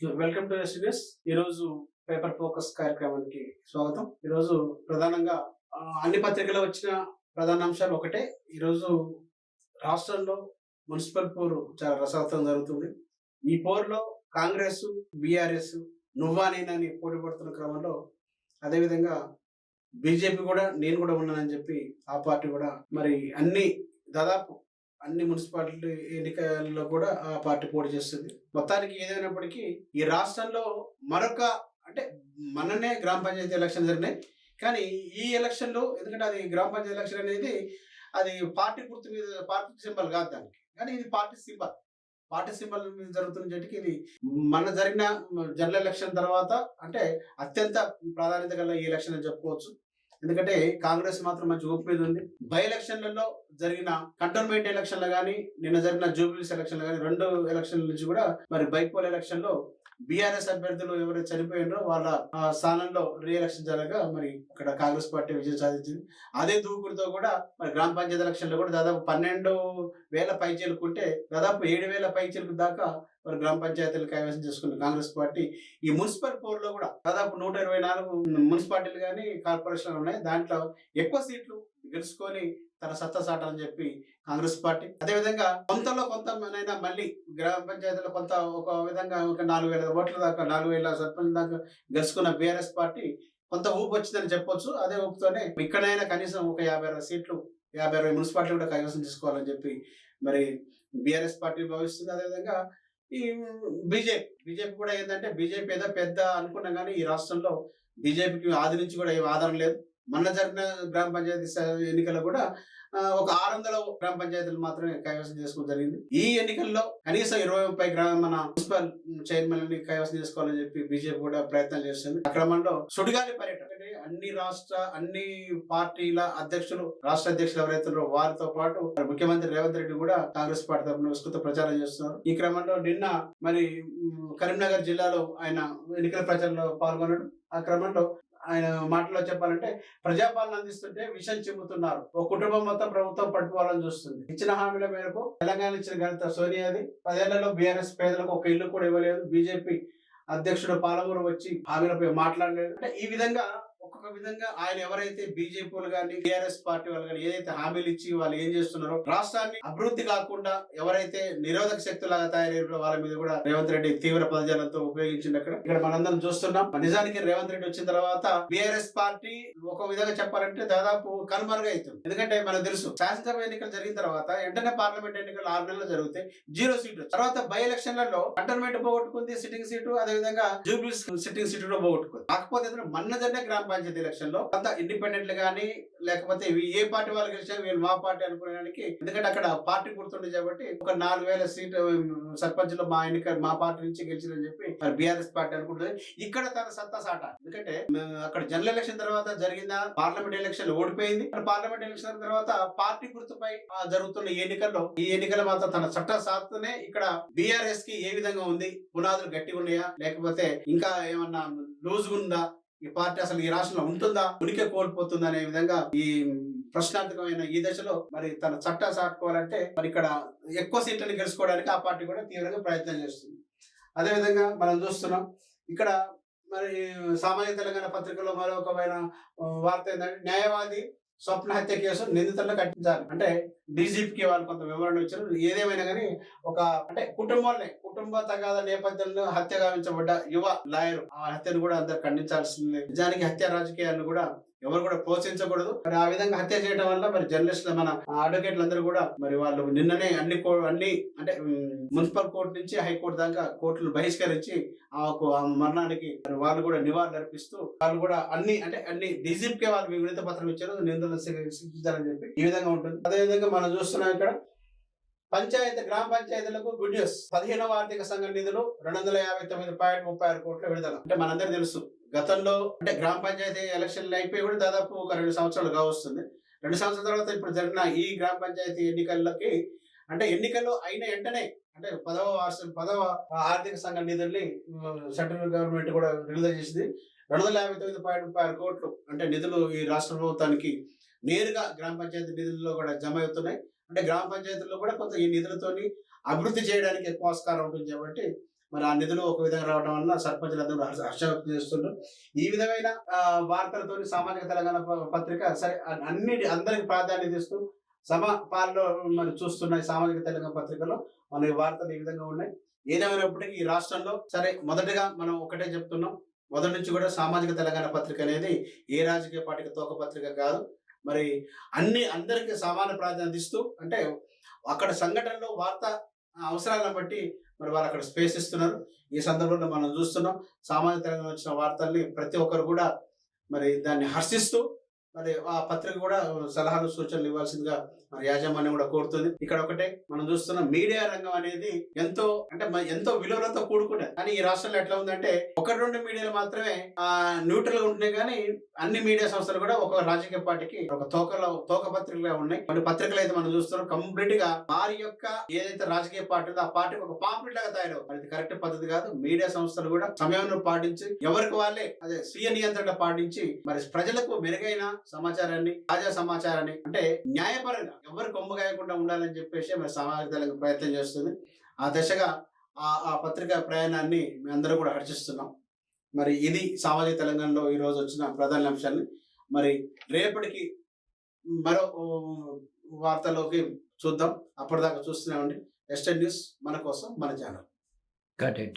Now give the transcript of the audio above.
Welcome to STS ఈరోజు paper focus కార్యక్రమానికి స్వాగతం. ఈరోజు ప్రధానంగా అన్ని పత్రికల్లో వచ్చిన ప్రధాన అంశాలు ఒకటే. ఈరోజు రాష్ట్రంలో మున్సిపల్ పోరు చాలా రసవత్వం జరుగుతుంది. ఈ పోరులో కాంగ్రెస్ బీఆర్ఎస్ నువ్వా నేనని పోటీ పడుతున్న క్రమంలో అదేవిధంగా బీజేపీ కూడా నేను కూడా ఉన్నానని చెప్పి ఆ పార్టీ కూడా మరి అన్ని దాదాపు అన్ని మున్సిపాలిటీ ఎన్నికల్లో కూడా ఆ పార్టీ పోటీ చేస్తుంది. మొత్తానికి ఏదైనప్పటికీ ఈ రాష్ట్రంలో మరొక అంటే మననే గ్రామ పంచాయతీ ఎలక్షన్ జరిగినాయి. కానీ ఈ ఎలక్షన్లో ఎందుకంటే అది గ్రామ పంచాయతీ ఎలక్షన్ అనేది అది పార్టీ గుర్తు మీద పార్టీ సింబల్ కాదు దానికి. కానీ ఇది పార్టీ సింబల్. పార్టీ సింబల్ మీద జరుగుతున్న జట్టుకి ఇది మన జరిగిన జనరల్ ఎలక్షన్ తర్వాత అంటే అత్యంత ప్రాధాన్యత గల ఈ ఎలక్షన్ అని చెప్పుకోవచ్చు. ఎందుకంటే కాంగ్రెస్ మాత్రం మంచి ఊపు మీద ఉంది. బై ఎలక్షన్లలో జరిగిన కంటోన్మెంట్ ఎలక్షన్లు కానీ నిన్న జరిగిన జూబ్లీస్ ఎలక్షన్లు కానీ రెండు ఎలక్షన్ల నుంచి కూడా మరి బైపోల్ ఎలక్షన్లో బీఆర్ఎస్ అభ్యర్థులు ఎవరైతే చనిపోయినారో వాళ్ళ ఆ, స్థానంలో రీ జరగగా మరి ఇక్కడ కాంగ్రెస్ పార్టీ విజయం సాధించింది. అదే దూకుడుతో కూడా మరి గ్రామ పంచాయతీ ఎలక్షన్లో కూడా దాదాపు పన్నెండు వేల పైచీలకుంటే దాదాపు ఏడు వేల పైచీలకు దాకా మరి గ్రామ పంచాయతీలు కైవసం చేసుకున్న కాంగ్రెస్ పార్టీ. ఈ మున్సిపల్ పోర్లో కూడా దాదాపు నూట ఇరవై నాలుగు మున్సిపాలిటీలు కానీ కార్పొరేషన్లు ఉన్నాయి. దాంట్లో ఎక్కువ సీట్లు గెలుచుకొని తన సత్తా సాటాలని చెప్పి కాంగ్రెస్ పార్టీ. అదేవిధంగా కొంతలో కొంతమైనా మళ్ళీ గ్రామ పంచాయతీలో కొంత ఒక విధంగా ఒక నాలుగు వేల ఓట్ల దాకా నాలుగు వేల సర్పంచ్ దాకా గెలుచుకున్న బీఆర్ఎస్ పార్టీ కొంత ఊపు వచ్చిందని చెప్పొచ్చు. అదే ఊపుతోనే ఇక్కడైనా కనీసం ఒక యాభై అరవై సీట్లు యాభై అరవై మున్సిపాలిటీ కూడా కైవసం చేసుకోవాలని చెప్పి మరి బీఆర్ఎస్ పార్టీ భావిస్తుంది. అదేవిధంగా ఈ బీజేపీ బీజేపీ కూడా ఏంటంటే బీజేపీ ఏదో పెద్ద అనుకున్నా కానీ ఈ రాష్ట్రంలో బీజేపీకి ఆది నుంచి కూడా ఏం ఆధారం లేదు. మొన్న జరిగిన గ్రామ పంచాయతీ ఎన్నికల్లో కూడా ఒక ఆరు వందల గ్రామ పంచాయతీలు మాత్రమే కైవసం చేసుకోవడం జరిగింది. ఈ ఎన్నికల్లో కనీసం ఇరవై ముప్పై గ్రామ మన మున్సిపల్ చైర్మన్ని కైవసం చేసుకోవాలని చెప్పి బీజేపీ కూడా ప్రయత్నం చేస్తుంది. ఆ క్రమంలో సుడిగాలి పర్యటన. అన్ని రాష్ట్ర అన్ని పార్టీల అధ్యక్షులు రాష్ట్ర అధ్యక్షులు ఎవరైతున్నారో వారితో పాటు ముఖ్యమంత్రి రేవంత్ రెడ్డి కూడా కాంగ్రెస్ పార్టీ తరఫున విస్తృత ప్రచారం చేస్తున్నారు. ఈ క్రమంలో నిన్న మరి కరీంనగర్ జిల్లాలో ఆయన ఎన్నికల ప్రచారంలో పాల్గొన్నాడు. ఆ క్రమంలో ఆయన మాటలో చెప్పాలంటే ప్రజాపాలన అందిస్తుంటే విషయం చెబుతున్నారు. ఓ కుటుంబం మొత్తం ప్రభుత్వం పట్టుకోవాలని చూస్తుంది. ఇచ్చిన హామీల మేరకు తెలంగాణ ఇచ్చిన ఘనత సోనియాది పదేళ్ళలో బీఆర్ఎస్ పేదలకు ఒక ఇల్లు కూడా ఇవ్వలేదు. బీజేపీ అధ్యక్షుడు పాలమూరు వచ్చి హామీలపై మాట్లాడలేదు. అంటే ఈ విధంగా ఒక్కొక్క విధంగా ఆయన ఎవరైతే బీజేపీలు కానీ టీఆర్ఎస్ పార్టీ వాళ్ళు కానీ ఏదైతే హామీలు ఇచ్చి వాళ్ళు ఏం చేస్తున్నారో రాష్ట్రాన్ని అభివృద్ధి కాకుండా ఎవరైతే నిరోధక శక్తులాగా తయారయ్యారో వాళ్ళ మీద కూడా రేవంత్ రెడ్డి తీవ్ర పదజాలంతో ఉపయోగించింది అక్కడ. ఇక్కడ మనందరం చూస్తున్నాం. నిజానికి రేవంత్ రెడ్డి వచ్చిన తర్వాత బీఆర్ఎస్ పార్టీ ఒక విధంగా చెప్పాలంటే దాదాపు కనుమరుగు అవుతుంది ఎందుకంటే మనకు తెలుసు శాసనసభ ఎన్నికలు జరిగిన తర్వాత వెంటనే పార్లమెంట్ ఎన్నికలు ఆరు నెలలు జరుగుతాయి. జీరో సీటు తర్వాత బై ఎలక్షన్లలో కంటర్మెంట్ పోగొట్టుకుంది సిట్టింగ్ సీటు అదే విధంగా జూబ్లీస్ సిట్టింగ్ సీటు కూడా పోగొట్టుకుంది. కాకపోతే మన్నజండే మొన్న జరిగిన గ్రామ పంచాయతీ ఎలక్షన్లో అంతా ఇండిపెండెంట్ కానీ లేకపోతే ఏ పార్టీ వాళ్ళు గెలిచినా వీళ్ళు మా పార్టీ అనుకునేదానికి ఎందుకంటే అక్కడ పార్టీ గుర్తుండే కాబట్టి ఒక నాలుగు వేల సీట్ సర్పంచ్లో మా ఎన్నిక మా పార్టీ నుంచి గెలిచిందని చెప్పి మరి బీఆర్ఎస్ పార్టీ అనుకుంటుంది. ఇక్కడ తన సత్తా సాట. ఎందుకంటే అక్కడ జనరల్ ఎలక్షన్ తర్వాత జరిగిన పార్లమెంట్ ఎలక్షన్ ఓడిపోయింది. పార్లమెంట్ ఎలక్షన్ తర్వాత పార్టీ గుర్తుపై ఆ, జరుగుతున్న ఎన్నికల్లో ఈ ఎన్నికల మాత్రం తన చట్ట సాత్తనే ఇక్కడ బీఆర్ఎస్కి ఏ విధంగా ఉంది పునాదులు గట్టిగా ఉన్నాయా లేకపోతే ఇంకా ఏమన్నా లూజ్ ఉందా ఈ పార్టీ అసలు ఈ రాష్ట్రంలో ఉంటుందా? ఉనికి కోల్పోతుందా అనే విధంగా ఈ ప్రశ్నార్థకమైన ఈ దశలో మరి తన చట్టా సాటుకోవాలంటే మరి ఇక్కడ ఎక్కువ సీట్లను గెలుచుకోవడానికి ఆ పార్టీ కూడా తీవ్రంగా ప్రయత్నం చేస్తుంది. అదేవిధంగా మనం చూస్తున్నాం ఇక్కడ మరి సామాజిక తెలంగాణ పత్రికలో మరొకమైన వార్త ఏంటంటే న్యాయవాది స్వప్న హత్య కేసు నిందితుల్లో కట్టించాలి. అంటే డీజీపీకి వాళ్ళు కొంత వివరణ ఇచ్చారు. ఏదేమైనా కానీ ఒక అంటే కుటుంబాలనే కుటుంబ తగాద నేపథ్యంలో హత్య గావించబడ్డ యువ లాయర్. ఆ హత్యను కూడా అందరు ఖండించాల్సిందే. నిజానికి హత్య రాజకీయాలను కూడా ఎవరు కూడా ప్రోత్సహించకూడదు. మరి ఆ విధంగా హత్య చేయడం వల్ల మరి జర్నలిస్టులు మన అడ్వకేట్లు అందరూ కూడా మరి వాళ్ళు నిన్ననే అన్ని కో- అన్ని అంటే మున్సిపల్ కోర్టు నుంచి హైకోర్టు దాకా కోర్టులు బహిష్కరించి ఆ ఒక- మరణానికి మరి వాళ్ళు కూడా నివాళులు అర్పిస్తూ వాళ్ళు కూడా అన్ని అంటే అన్ని డీజీపీకే వాళ్ళు విడత పత్రం ఇచ్చారు. నిందలు శిక్షించాలని చెప్పి ఈ విధంగా ఉంటుంది. అదే విధంగా మనం చూస్తున్నాం ఇక్కడ పంచాయతీ గ్రామ పంచాయతీలకు గుడ్ న్యూస్ పదిహేనవ ఆర్థిక సంఘ నిధులు రెండు వందల యాభై తొమ్మిది పాయింట్ ముప్పై ఆరు కోట్ల విడుదల. అంటే మనందరూ తెలుసు గతంలో అంటే గ్రామ పంచాయతీ ఎలక్షన్లు అయిపోయి కూడా దాదాపు ఒక రెండు సంవత్సరాలు కావస్తుంది. రెండు సంవత్సరాల తర్వాత ఇప్పుడు జరిగిన ఈ గ్రామ పంచాయతీ ఎన్నికల్లోకి అంటే ఎన్నికలు అయిన వెంటనే అంటే పదవ పదవ ఆర్థిక సంఘ నిధుల్ని సెంట్రల్ గవర్నమెంట్ కూడా విడుదల చేసింది. రెండు వందల యాభై తొమ్మిది పాయింట్ ముప్పై ఆరు కోట్లు అంటే నిధులు ఈ రాష్ట్ర ప్రభుత్వానికి నేరుగా గ్రామ పంచాయతీ నిధుల్లో కూడా జమ అవుతున్నాయి. అంటే గ్రామ పంచాయతీల్లో కూడా కొంత ఈ నిధులతోని అభివృద్ధి చేయడానికి ఎక్కువ ఆస్కారం ఉంటుంది. కాబట్టి మరి ఆ నిధులు ఒక విధంగా రావడం వల్ల సర్పంచులందరూ హర్ష హర్ష వ్యక్తం చేస్తున్నారు. ఈ విధమైన వార్తలతో సామాజిక తెలంగాణ ప- పత్రిక సరే అన్ని అందరికి ప్రాధాన్యత ఇస్తూ సమపాల్లో మరి చూస్తున్నాయి సామాజిక తెలంగాణ పత్రికలో మన వార్తలు ఈ విధంగా ఉన్నాయి. ఏదేమైనప్పటికీ ఈ రాష్ట్రంలో సరే మొదటగా మనం ఒకటే చెప్తున్నాం. మొదటి నుంచి కూడా సామాజిక తెలంగాణ పత్రిక అనేది ఏ రాజకీయ పార్టీకి తోక పత్రిక కాదు. మరి అన్ని అందరికీ సమాన ప్రాధాన్యత ఇస్తూ అంటే అక్కడ సంఘటనలో వార్త అవసరాలను బట్టి మరి వారు అక్కడ స్పేస్ ఇస్తున్నారు. ఈ సందర్భంలో మనం చూస్తున్నాం సామాజిక తెలంగాణ వచ్చిన వార్తల్ని ప్రతి ఒక్కరు కూడా మరి దాన్ని హర్షిస్తూ మరి ఆ పత్రిక కూడా సలహాలు సూచనలు ఇవ్వాల్సిందిగా మరి యాజమాన్యం కూడా కోరుతుంది. ఇక్కడ ఒకటే మనం చూస్తున్నాం మీడియా రంగం అనేది ఎంతో అంటే ఎంతో విలువలతో కూడుకున్నది. కానీ ఈ రాష్ట్రంలో ఎట్లా ఉందంటే ఒకటి రెండు మీడియాలు మాత్రమే ఆ న్యూట్రల్గా ఉంటున్నాయి కానీ అన్ని మీడియా సంస్థలు కూడా ఒక రాజకీయ పార్టీకి ఒక తోకలో తోక పత్రికగా ఉన్నాయి. కొన్ని పత్రికలు అయితే మనం చూస్తున్నాం కంప్లీట్గా వారి యొక్క ఏదైతే రాజకీయ పార్టీ ఉందో ఆ పార్టీకి ఒక పాంప్లెట్ లాగా తయారు అది కరెక్ట్ పద్ధతి కాదు. మీడియా సంస్థలు కూడా సమయాన్ని పాటించి ఎవరికి వాళ్ళే అదే స్వీయ నియంత్రణ పాటించి మరి ప్రజలకు మెరుగైన సమాచారాన్ని తాజా సమాచారాన్ని అంటే న్యాయపరంగా ఎవరు కొమ్మగాయకుండా ఉండాలని చెప్పేసి మరి సమాజ తెలంగాణ ప్రయత్నం చేస్తుంది. ఆ దశగా ఆ ఆ పత్రికా ప్రయాణాన్ని మేము అందరూ కూడా హర్షిస్తున్నాం. మరి ఇది సామాజిక తెలంగాణలో ఈరోజు వచ్చిన ప్రధాన అంశాన్ని. మరి రేపటికి మరో వార్తలోకి చూద్దాం. అప్పటిదాకా చూస్తూనే ఉండి ఎస్టెడ్ న్యూస్ మన కోసం మన ఛానల్. Cut it.